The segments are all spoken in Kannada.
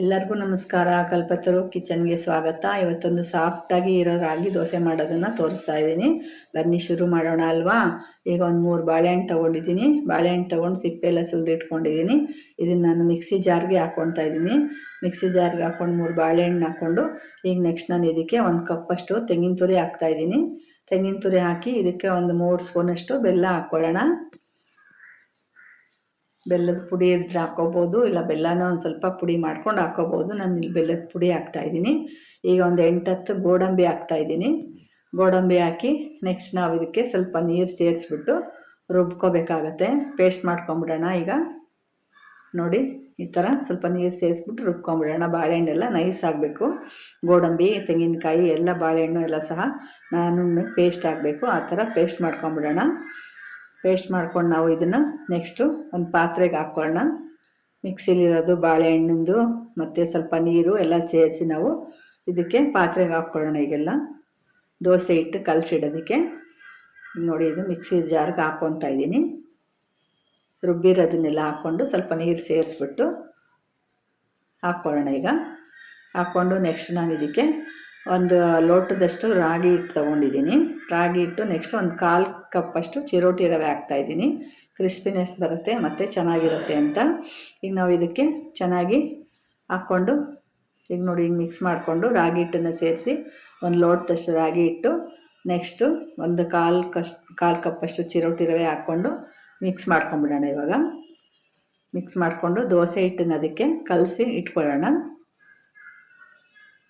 ಎಲ್ಲರಿಗೂ ನಮಸ್ಕಾರ. ಕಲ್ಪತರು ಕಿಚನ್ಗೆ ಸ್ವಾಗತ. ಇವತ್ತೊಂದು ಸಾಫ್ಟಾಗಿ ಇರೋ ರಾಗಿ ದೋಸೆ ಮಾಡೋದನ್ನು ತೋರಿಸ್ತಾ ಇದ್ದೀನಿ. ಬನ್ನಿ ಶುರು ಮಾಡೋಣ ಅಲ್ವಾ? ಈಗ ಒಂದು ಮೂರು ಬಾಳೆಹಣ್ಣು ತೊಗೊಂಡಿದ್ದೀನಿ. ಬಾಳೆಹಣ್ಣು ತೊಗೊಂಡು ಸಿಪ್ಪೆಲ್ಲ ಸುಲಿದಿಟ್ಕೊಂಡಿದ್ದೀನಿ. ಇದನ್ನು ನಾನು ಮಿಕ್ಸಿ ಜಾರ್ಗೆ ಹಾಕ್ಕೊಳ್ತಾ ಇದ್ದೀನಿ. ಮಿಕ್ಸಿ ಜಾರ್ಗೆ ಹಾಕ್ಕೊಂಡು ಮೂರು ಬಾಳೆಹಣ್ಣು ಹಾಕ್ಕೊಂಡು ಈಗ ನೆಕ್ಸ್ಟ್ ನಾನು ಇದಕ್ಕೆ ಒಂದು ಕಪ್ಪಷ್ಟು ತೆಂಗಿನ ತುರಿ ಹಾಕ್ತಾಯಿದ್ದೀನಿ ತೆಂಗಿನ ತುರಿ ಹಾಕಿ ಇದಕ್ಕೆ ಒಂದು ಮೂರು ಸ್ಪೂನಷ್ಟು ಬೆಲ್ಲ ಹಾಕ್ಕೊಳ್ಳೋಣ. ಬೆಲ್ಲದ ಪುಡಿ ಇದ್ರೆ ಹಾಕ್ಕೋಬೋದು, ಇಲ್ಲ ಬೆಲ್ಲನ ಒಂದು ಸ್ವಲ್ಪ ಪುಡಿ ಮಾಡ್ಕೊಂಡು ಹಾಕ್ಕೋಬೋದು. ನಾನು ಇಲ್ಲಿ ಬೆಲ್ಲದ ಪುಡಿ ಹಾಕ್ತಾಯಿದ್ದೀನಿ ಈಗ ಒಂದು ಎಂಟತ್ತು ಗೋಡಂಬಿ ಹಾಕ್ತಾಯಿದ್ದೀನಿ ಗೋಡಂಬಿ ಹಾಕಿ ನೆಕ್ಸ್ಟ್ ನಾವು ಇದಕ್ಕೆ ಸ್ವಲ್ಪ ನೀರು ಸೇರಿಸ್ಬಿಟ್ಟು ರುಬ್ಕೋಬೇಕಾಗತ್ತೆ. ಪೇಸ್ಟ್ ಮಾಡ್ಕೊಂಬಿಡೋಣ ಈಗ. ನೋಡಿ, ಈ ಥರ ಸ್ವಲ್ಪ ನೀರು ಸೇರಿಸ್ಬಿಟ್ಟು ರುಬ್ಕೊಂಬಿಡೋಣ. ಬಾಳೆಹಣ್ಣೆಲ್ಲ ನೈಸ್ ಆಗಬೇಕು. ಗೋಡಂಬಿ, ತೆಂಗಿನಕಾಯಿ, ಎಲ್ಲ ಬಾಳೆಹಣ್ಣು ಎಲ್ಲ ಸಹ ನಾನು ಪೇಸ್ಟ್ ಆಗಬೇಕು. ಆ ಥರ ಪೇಸ್ಟ್ ಮಾಡ್ಕೊಂಬಿಡೋಣ. ಪೇಸ್ಟ್ ಮಾಡ್ಕೊಂಡು ನಾವು ಇದನ್ನು ನೆಕ್ಸ್ಟು ಒಂದು ಪಾತ್ರೆಗೆ ಹಾಕ್ಕೊಳ್ಳೋಣ ಮಿಕ್ಸಿಲಿರೋದು ಬಾಳೆಹಣ್ಣಿಂದು ಮತ್ತು ಸ್ವಲ್ಪ ನೀರು ಎಲ್ಲ ಸೇರಿಸಿ ನಾವು ಇದಕ್ಕೆ ಪಾತ್ರೆಗೆ ಹಾಕ್ಕೊಳ್ಳೋಣ ಈಗೆಲ್ಲ. ದೋಸೆ ಇಟ್ಟು ಕಲಸಿಡೋದಕ್ಕೆ. ನೋಡಿ ಇದು ಮಿಕ್ಸಿ ಜಾರ್ಗೆ ಹಾಕ್ಕೊತಾ ಇದ್ದೀನಿ. ರುಬ್ಬಿರೋದನ್ನೆಲ್ಲ ಹಾಕ್ಕೊಂಡು ಸ್ವಲ್ಪ ನೀರು ಸೇರಿಸ್ಬಿಟ್ಟು ಹಾಕ್ಕೊಳ್ಳೋಣ ಈಗ. ಹಾಕ್ಕೊಂಡು ನೆಕ್ಸ್ಟ್ ನಾನು ಇದಕ್ಕೆ ಒಂದು ಲೋಟದಷ್ಟು ರಾಗಿ ಹಿಟ್ಟು ತೊಗೊಂಡಿದ್ದೀನಿ. ರಾಗಿ ಹಿಟ್ಟು ನೆಕ್ಸ್ಟ್ ಒಂದು ಕಾಲು ಕಪ್ಪಷ್ಟು ಚಿರೋಟಿ ರವೆ ಹಾಕ್ತಾಯಿದ್ದೀನಿ ಕ್ರಿಸ್ಪಿನೆಸ್ ಬರುತ್ತೆ ಮತ್ತು ಚೆನ್ನಾಗಿರುತ್ತೆ ಅಂತ. ಈಗ ನಾವು ಇದಕ್ಕೆ ಚೆನ್ನಾಗಿ ಹಾಕ್ಕೊಂಡು, ಈಗ ನೋಡಿ ಹಿಂಗೆ ಮಿಕ್ಸ್ ಮಾಡಿಕೊಂಡು ರಾಗಿ ಹಿಟ್ಟನ್ನು ಸೇರಿಸಿ ಒಂದು ಲೋಟದಷ್ಟು ರಾಗಿ ಹಿಟ್ಟು ನೆಕ್ಸ್ಟು ಒಂದು ಕಾಲು ಕಷ್ಟು ಕಾಲು ಕಪ್ಪಷ್ಟು ಚಿರೋಟಿ ರವೆ ಹಾಕ್ಕೊಂಡು ಮಿಕ್ಸ್ ಮಾಡ್ಕೊಂಬಿಡೋಣ ಇವಾಗ. ಮಿಕ್ಸ್ ಮಾಡಿಕೊಂಡು ದೋಸೆ ಹಿಟ್ಟನ್ನು ಅದಕ್ಕೆ ಕಲಸಿ ಇಟ್ಕೊಳ್ಳೋಣ.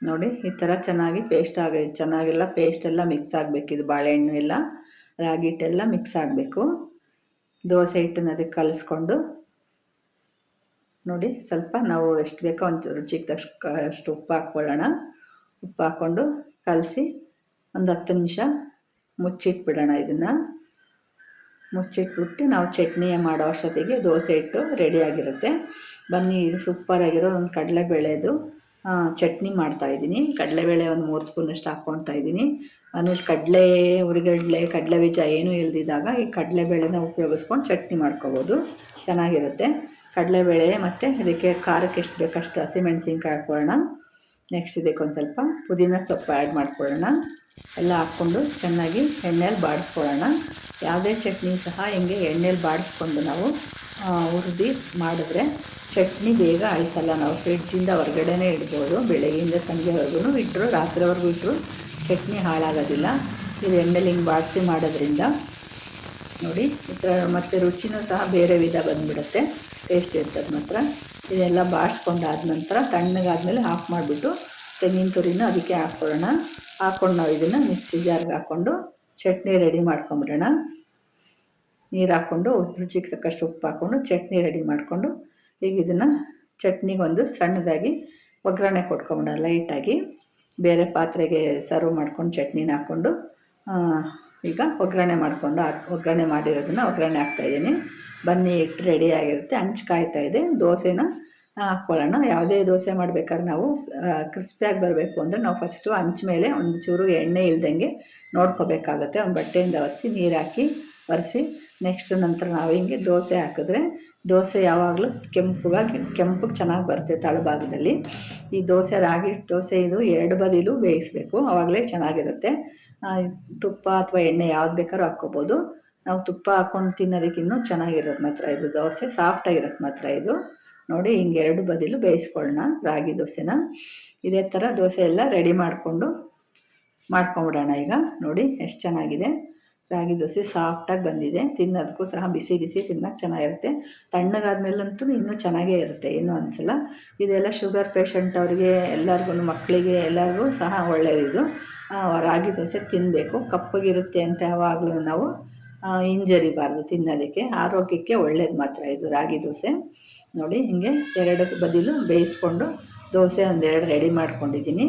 ನೋಡಿ, ಈ ಥರ ಚೆನ್ನಾಗಿ ಪೇಸ್ಟ್ ಆಗ, ಚೆನ್ನಾಗೆಲ್ಲ ಪೇಸ್ಟ್ ಎಲ್ಲ ಮಿಕ್ಸ್ ಆಗಬೇಕು. ಇದು ಬಾಳೆಹಣ್ಣು ಎಲ್ಲ, ರಾಗಿ ಹಿಟ್ಟೆಲ್ಲ ಮಿಕ್ಸ್ ಆಗಬೇಕು. ದೋಸೆ ಹಿಟ್ಟನ್ನ ಅದಕ್ಕೆ ಕಲಿಸ್ಕೊಂಡು, ನೋಡಿ, ಸ್ವಲ್ಪ ನಾವು ಎಷ್ಟು ಬೇಕೋ ಒಂದು ರುಚಿಗೆ ತಕ್ಕ ಅಷ್ಟು ಉಪ್ಪು ಹಾಕ್ಕೊಳ್ಳೋಣ. ಉಪ್ಪು ಹಾಕ್ಕೊಂಡು ಕಲಸಿ ಒಂದು ಹತ್ತು ನಿಮಿಷ ಮುಚ್ಚಿಟ್ಬಿಡೋಣ ಇದನ್ನು. ಮುಚ್ಚಿಟ್ಬಿಟ್ಟು ನಾವು ಚಟ್ನಿ ಮಾಡೋ ಅಷ್ಟೊತ್ತಿಗೆ ದೋಸೆ ಹಿಟ್ಟು ರೆಡಿಯಾಗಿರುತ್ತೆ ಬನ್ನಿ, ಇದು ಸೂಪರಾಗಿರೋ ಒಂದು ಕಡಲೆಬೇಳೆದು. ಚಟ್ನಿ ಮಾಡ್ತಾಯಿದ್ದೀನಿ ಕಡಲೆಬೇಳೆ ಒಂದು ಮೂರು ಸ್ಪೂನಷ್ಟು ಹಾಕ್ಕೊಳ್ತಾ ಇದ್ದೀನಿ. ಆಮೇಲೆ ಕಡಲೆ ಹುರಿಗಡಲೆ, ಕಡಲೆ ಬೀಜ ಏನೂ ಇಲ್ದಿದ್ದಾಗ ಈ ಕಡಲೆಬೇಳೆನ ಉಪಯೋಗಿಸ್ಕೊಂಡು ಚಟ್ನಿ ಮಾಡ್ಕೋಬೋದು. ಚೆನ್ನಾಗಿರುತ್ತೆ. ಕಡಲೆಬೇಳೆ ಮತ್ತು ಇದಕ್ಕೆ ಖಾರಕ್ಕೆ ಎಷ್ಟು ಬೇಕಷ್ಟು ಹಸಿಮೆಣ್ಸಿನ್ಕಾಯಿ ಹಾಕ್ಕೊಳ್ಳೋಣ. ನೆಕ್ಸ್ಟ್ ಇದಕ್ಕೆ ಒಂದು ಸ್ವಲ್ಪ ಪುದೀನ ಸೊಪ್ಪು ಆ್ಯಡ್ ಮಾಡ್ಕೊಳ್ಳೋಣ. ಎಲ್ಲ ಹಾಕ್ಕೊಂಡು ಚೆನ್ನಾಗಿ ಎಣ್ಣೆಲಿ ಬಾಡಿಸ್ಕೊಳ್ಳೋಣ. ಯಾವುದೇ ಚಟ್ನಿ ಸಹ ಹಿಂಗೆ ಎಣ್ಣೆಯಲ್ಲಿ ಬಾಡಿಸ್ಕೊಂಡು ನಾವು ಹುರಿದು ಮಾಡಿದ್ರೆ ಚಟ್ನಿ ಬೇಗ ಅಳಿಸಲ್ಲ ನಾವು ಫ್ರಿಡ್ಜಿಂದ ಹೊರಗಡೆನೇ ಇಡ್ಬೋದು. ಬೆಳಗ್ಗೆಯಿಂದ ಸಂಜೆವರೆಗೂ ಇಟ್ಟರು ರಾತ್ರಿವರೆಗೂ ಇಟ್ಟರು ಚಟ್ನಿ ಹಾಳಾಗೋದಿಲ್ಲ. ಇದು ಎಣ್ಣೆಲಿ ಹಿಂಗೆ ಬಾಡಿಸಿ ಮಾಡೋದ್ರಿಂದ ನೋಡಿ, ಈ ಥರ ಮತ್ತು ರುಚಿನೂ ಸಹ ಬೇರೆ ವಿಧ ಬಂದುಬಿಡುತ್ತೆ. ಟೇಸ್ಟ್ ಇರ್ತದೆ ಮಾತ್ರ. ಇದೆಲ್ಲ ಬಾಡಿಸ್ಕೊಂಡಾದ ನಂತರ ತಣ್ಣಗಾದ್ಮೇಲೆ ಆಫ್ ಮಾಡಿಬಿಟ್ಟು ತೆಂಗಿನ ತುರಿನ ಅದಕ್ಕೆ ಹಾಕ್ಕೊಳ್ಳೋಣ. ಹಾಕ್ಕೊಂಡು ನಾವು ಇದನ್ನು ಮಿಕ್ಸಿ ಜಾರ್ಗೆ ಹಾಕ್ಕೊಂಡು ಚಟ್ನಿ ರೆಡಿ ಮಾಡ್ಕೊಂಬಿಡೋಣ. ನೀರು ಹಾಕ್ಕೊಂಡು ರುಚಿಗೆ ತಕ್ಕಷ್ಟು ಉಪ್ಪು ಹಾಕ್ಕೊಂಡು ಚಟ್ನಿ ರೆಡಿ ಮಾಡಿಕೊಂಡು ಈಗ ಇದನ್ನು ಚಟ್ನಿಗೊಂದು ಸಣ್ಣದಾಗಿ ಒಗ್ಗರಣೆ ಕೊಟ್ಕೊಂಬಿಡೋಣ ಲೈಟಾಗಿ ಬೇರೆ ಪಾತ್ರೆಗೆ ಸರ್ವ್ ಮಾಡ್ಕೊಂಡು ಚಟ್ನಿನ ಹಾಕ್ಕೊಂಡು ಈಗ ಒಗ್ಗರಣೆ ಮಾಡಿಕೊಂಡು ಒಗ್ಗರಣೆ ಮಾಡಿರೋದನ್ನು ಒಗ್ಗರಣೆ ಹಾಕ್ತಾಯಿದ್ದೀನಿ ಬನ್ನಿ ಇಟ್ಟು ರೆಡಿ ಆಗಿರುತ್ತೆ, ಹಂಚು ಕಾಯ್ತಾ ಇದೆ. ದೋಸೆನ ಹಾಕ್ಕೊಳ್ಳೋಣ. ಯಾವುದೇ ದೋಸೆ ಮಾಡ್ಬೇಕಾದ್ರೆ ನಾವು ಕ್ರಿಸ್ಪಿಯಾಗಿ ಬರಬೇಕು ಅಂದರೆ ನಾವು ಫಸ್ಟು ಹಂಚ್ ಮೇಲೆ ಒಂದು ಚೂರು ಎಣ್ಣೆ ಇಲ್ದಂಗೆ ನೋಡ್ಕೋಬೇಕಾಗತ್ತೆ. ಒಂದು ಬಟ್ಟೆಯಿಂದ ಒರೆಸಿ, ನೀರು ಹಾಕಿ ಒರೆಸಿ ನೆಕ್ಸ್ಟ್ ನಂತರ ನಾವು ಹಿಂಗೆ ದೋಸೆ ಹಾಕಿದ್ರೆ, ದೋಸೆ ಯಾವಾಗಲೂ ಕೆಂಪುಗಾಗಿ ಕೆಂಪಗೆ ಚೆನ್ನಾಗಿ ಬರುತ್ತೆ ತಳಭಾಗದಲ್ಲಿ. ಈ ದೋಸೆ ರಾಗಿ, ದೋಸೆ ಇದು ಎರಡು ಬದಿಲೂ ಬೇಯಿಸಬೇಕು ಆವಾಗಲೇ ಚೆನ್ನಾಗಿರುತ್ತೆ. ತುಪ್ಪ ಅಥವಾ ಎಣ್ಣೆ ಯಾವ್ದು ಬೇಕಾದ್ರೂ ಹಾಕ್ಕೋಬೋದು. ನಾವು ತುಪ್ಪ ಹಾಕ್ಕೊಂಡು ತಿನ್ನೋದಕ್ಕಿನ್ನೂ ಚೆನ್ನಾಗಿರೋದು ಮಾತ್ರ ಇದು ದೋಸೆ ಸಾಫ್ಟಾಗಿರೋದು ಮಾತ್ರ ಇದು. ನೋಡಿ, ಹಿಂಗೆ ಎರಡು ಬದಿಲು ಬೇಯಿಸ್ಕೊಳ್ಳೋಣ ರಾಗಿ ದೋಸೆನ. ಇದೇ ಥರ ದೋಸೆ ಎಲ್ಲ ರೆಡಿ ಮಾಡಿಕೊಂಡು ಮಾಡ್ಕೊಂಬಿಡೋಣ ಈಗ. ನೋಡಿ, ಎಷ್ಟು ಚೆನ್ನಾಗಿದೆ. ರಾಗಿ ದೋಸೆ ಸಾಫ್ಟಾಗಿ ಬಂದಿದೆ. ತಿನ್ನೋದಕ್ಕೂ ಸಹ ಬಿಸಿ ಬಿಸಿ ತಿನ್ನೋಕ್ಕೆ ಚೆನ್ನಾಗಿರುತ್ತೆ. ತಣ್ಣಗಾದ್ಮೇಲಂತೂ ಇನ್ನೂ ಚೆನ್ನಾಗೇ ಇರುತ್ತೆ, ಏನೂ ಅನಿಸಲ್ಲ. ಇದೆಲ್ಲ ಶುಗರ್ ಪೇಷಂಟ್ ಅವರಿಗೆ ಎಲ್ಲರಿಗೂ ಮಕ್ಕಳಿಗೆ ಎಲ್ಲರಿಗೂ ಸಹ ಒಳ್ಳೆಯದಿದು ರಾಗಿ ದೋಸೆ ತಿನ್ನಬೇಕು ಕಪ್ಪಗಿರುತ್ತೆ ಅಂತ ಯಾವಾಗಲೂ ನಾವು ಹಿಂಜರಿಬಾರ್ದು ತಿನ್ನೋದಕ್ಕೆ. ಆರೋಗ್ಯಕ್ಕೆ ಒಳ್ಳೇದು ಮಾತ್ರ ಇದು ರಾಗಿ ದೋಸೆ. ನೋಡಿ, ಹೀಗೆ ಎರಡು ಬದಿಲು ಬೇಯಿಸ್ಕೊಂಡು ದೋಸೆ ಒಂದೆರಡು ರೆಡಿ ಮಾಡ್ಕೊಂಡಿದ್ದೀನಿ.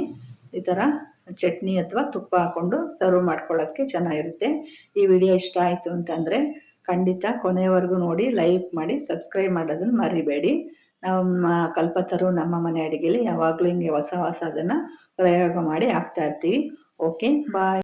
ಈ ಥರ ಚಟ್ನಿ ಅಥವಾ ತುಪ್ಪ ಹಾಕ್ಕೊಂಡು ಸರ್ವ್ ಮಾಡ್ಕೊಳ್ಳೋಕ್ಕೆ ಚೆನ್ನಾಗಿರುತ್ತೆ. ಈ ವಿಡಿಯೋ ಇಷ್ಟ ಆಯಿತು ಅಂತಂದರೆ ಖಂಡಿತ ಕೊನೆಯವರೆಗೂ ನೋಡಿ ಲೈಕ್ ಮಾಡಿ ಸಬ್ಸ್ಕ್ರೈಬ್ ಮಾಡೋದನ್ನು ಮರಿಬೇಡಿ. ನಮ್ಮ ಕಲ್ಪತರು ನಮ್ಮ ಮನೆ ಅಡುಗೆಲಿ ಯಾವಾಗಲೂ ಹಿಂಗೆ ಹೊಸ ಹೊಸ ಅದನ್ನು ಪ್ರಯೋಗ ಮಾಡಿ ಹಾಕ್ತಾ ಇರ್ತೀವಿ. Okay bye